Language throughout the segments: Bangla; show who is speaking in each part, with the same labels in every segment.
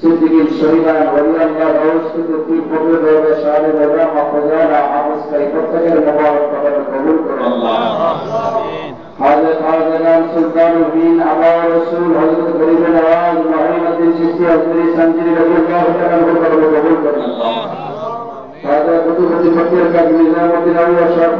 Speaker 1: সিদ্দিকীর শরীর বলিয়ান দুটি পবিত্রে
Speaker 2: সাহে বেদা
Speaker 1: মাফজা না আমি প্রত্যেকের মোবাইল কবুল করেন সুলতানুদ্দিনের সব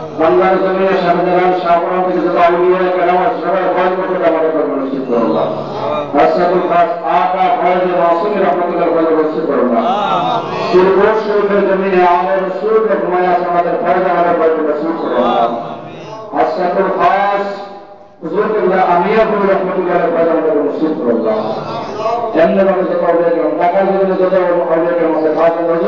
Speaker 1: বাংলার জমিনে শাহজালাল শাহপুরাম থেকে যত আউলিয়া কেরাম সবাই ফাজমত আমাদের কবর নসিব করে আল্লাহ রাসূল খাস আকা ফয়জ মাসুম রহমাতুল্লাহ কবর নসিব করে আল্লাহ শিরকুর শরীফের জমিনে আমাদের রাসূল কে ঘুমায়া আমাদের ফয়জ আমাদের কবর নসিব করে আল্লাহ রাসূল খাস হুজুর কেবলা আমিয়া কবর রহমাতুল্লাহ কবর আমাদের নসিব করে আল্লাহ এমনিভাবে যত অভিযোগ টাকার জন্য যত অভিযোগ আছে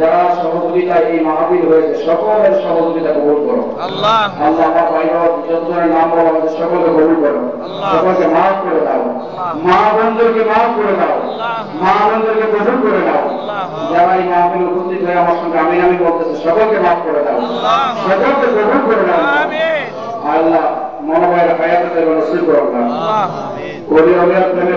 Speaker 1: যারা সহযোগিতা এই মাহফিল হয়েছে সকলের সহযোগিতা গ্রহণ করো। আল্লাহ। আল্লাহ যতজনের নাম বলো সকলকে গ্রহণ করো। সকলকে মাফ করে দাও। মা বন্ধুকে মাফ করে দাও। মা বন্ধুকে গ্রহণ করে দাও। যারা এই মাহফিল উপস্থিত হয়ে আমার সঙ্গে আমি আমি বলতেছে সকলকে মাফ করে দাও। সকলকে গ্রহণ করে দাও। আল্লাহ মনোবাইরা হায়াতের নসিব করো না। করি অভিয়ার প্রেমে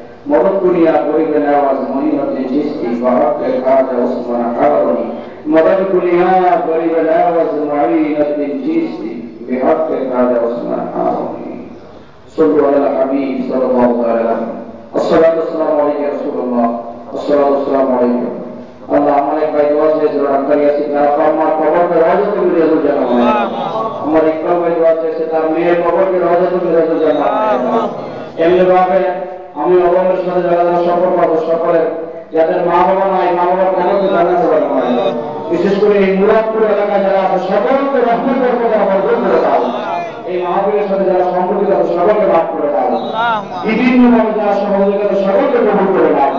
Speaker 1: مددتني أقربنا وزمنيرة جسدي وعبدك هذا واسمنا حضرني مددتني أقربنا وزمنيرة جسدي بحقك هذا واسمنا حضرني صلوا على الحبيب صلى الله عليه وسلم الصلاة والسلام عليك يا رسول الله الصلاة والسلام عليك اللہ ہمارے بھائی دعا سے ضرور کر یا سیدھا فرما قبر کے روزے تو بھی رضو جانا ہے ہمارے اقبال بھائی دعا سے سیدھا میرے قبر کے روزے تو بھی رضو جانا ہے ایم لباب ہے আমি অবলম্বের সাথে যারা যারা সফল পাবো সকলের যাদের মা বাবা নাই মা বাবা কেন তো জানাতে বিশেষ করে এই মুরাদপুর এলাকায় যারা আছে সকলকে রক্ষণ করতে পারব করে দাও। এই মাহবিলের সাথে যারা সম্পর্কিত আছে সকলকে ভাগ করে দাও। বিভিন্ন ভাবে যারা সহযোগিতা সকলকে গ্রহণ করে দাও।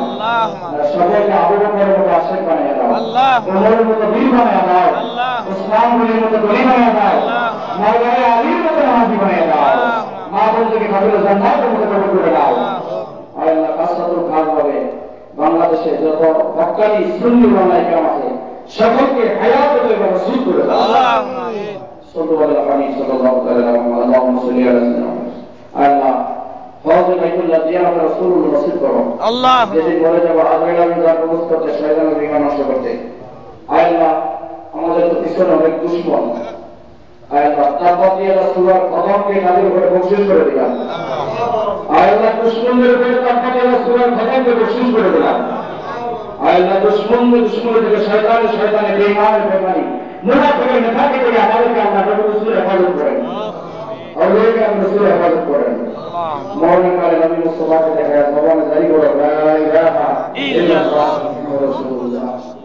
Speaker 1: সকলকে আবহাওয়ার মতো আশেখ বানিয়ে দাও। কোমরের মতো বীর বানিয়ে দাও। উসমান গুলির মতো গলি বানিয়ে দাও। মাওলানা আলীর মতো মাহাজি বানিয়ে দাও। মা বন্ধুকে কবুল জান্নাতের মতো কবুল করে দাও। বাংলাদেশে যত হাক্কানি সুন্নি মালাইকা আছে সকলকে হায়াত এবং করে আল্লাহ। আল্লাহ আল্লাহ। আমাদের اللہ دشمن دشمن جو شیطان شیطان کے ایمان پہ پانی منا پھر نہ تھا کہ یہ ہمارے کا اللہ کا رسول حفاظت کرے اور لے کے ہم رسول حفاظت کرے مولانا
Speaker 2: علی
Speaker 1: نبی مصطفی کے ہے مولانا علی کو لا الہ الا اللہ رسول اللہ